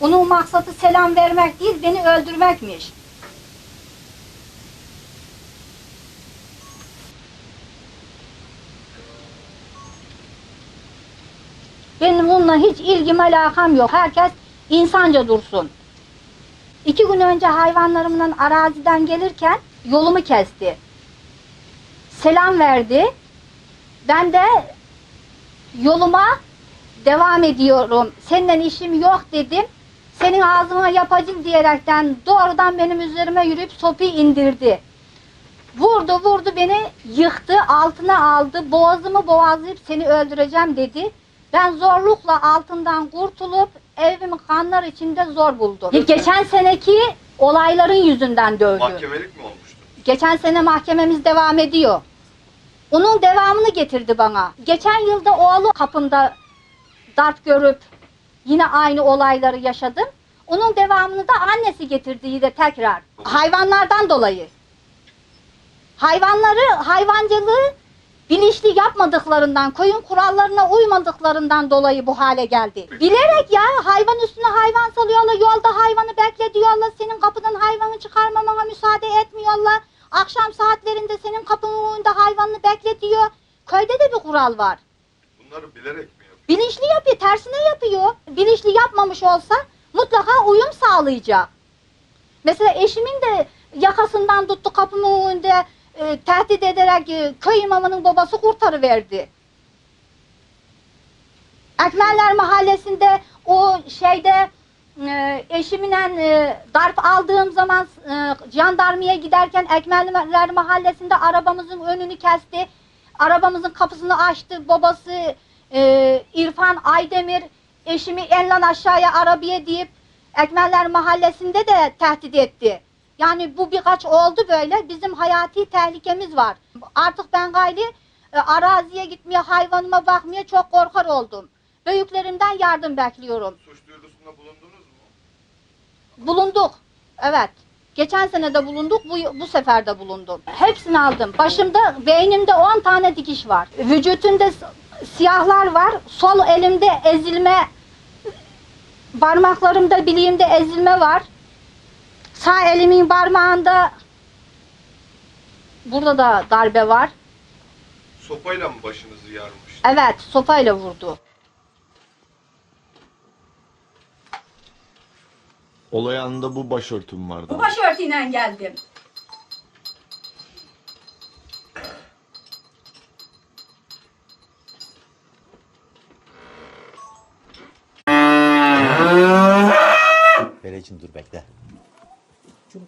Onun maksadı selam vermek değil, beni öldürmekmiş. Benim onunla hiç ilgim alakam yok. Herkes insanca dursun. İki gün önce hayvanlarımla araziden gelirken yolumu kesti. Selam verdi. Ben de yoluma devam ediyorum. Seninle işim yok dedim. Senin ağzına yapacağım diyerekten doğrudan benim üzerime yürüyüp sopi indirdi. Vurdu vurdu beni yıktı altına aldı boğazımı boğazlayıp seni öldüreceğim dedi. Ben zorlukla altından kurtulup evimi kanlar içinde zor buldum. Geçen seneki olayların yüzünden dövdü. Mahkemelik mi olmuştu? Geçen sene mahkememiz devam ediyor. Onun devamını getirdi bana. Geçen yılda oğlu kapında darp görüp yine aynı olayları yaşadım. Onun devamını da annesi getirdi yine tekrar. Hayvanlardan dolayı. Hayvanları, hayvancılığı bilinçli yapmadıklarından, koyun kurallarına uymadıklarından dolayı bu hale geldi. Bilerek ya hayvan üstüne hayvan salıyorlar, yolda hayvanı bekle diyorlar, senin kapıdan hayvanı çıkarmamana müsaade etmiyorlar. Akşam saatlerinde senin kapının önünde hayvanını bekle diyor. Köyde de bir kural var. Bunları bilerek mi? Bilinçli yapıyor, tersine yapıyor. Bilinçli yapmamış olsa mutlaka uyum sağlayacak. Mesela eşimin de yakasından tuttu kapımın önünde e, tehdit ederek e, köy imamının babası kurtarıverdi. Ekmenler mahallesinde o şeyde e, eşimle e, darp aldığım zaman e, jandarmaya giderken Ekmenler mahallesinde arabamızın önünü kesti. Arabamızın kapısını açtı. Babası e, İrfan Aydemir eşimi enlan aşağıya arabaya deyip Ekmenler mahallesinde de tehdit etti. Yani bu birkaç oldu böyle. Bizim hayati tehlikemiz var. Artık ben gayri e, araziye gitmeye, hayvanıma bakmaya çok korkar oldum. Büyüklerimden yardım bekliyorum. Suç duyurusunda bulundunuz mu? Bulunduk. Evet. Geçen sene de bulunduk, bu, bu sefer de bulundum. Hepsini aldım. Başımda, beynimde 10 tane dikiş var. Vücutunda siyahlar var. Sol elimde ezilme, parmaklarımda, bileğimde ezilme var. Sağ elimin parmağında burada da darbe var. Sopayla mı başınızı yarmış? Evet, sopayla vurdu. Olay anında bu başörtüm vardı. Bu başörtüyle geldim. Tencere için dur bekle. Çok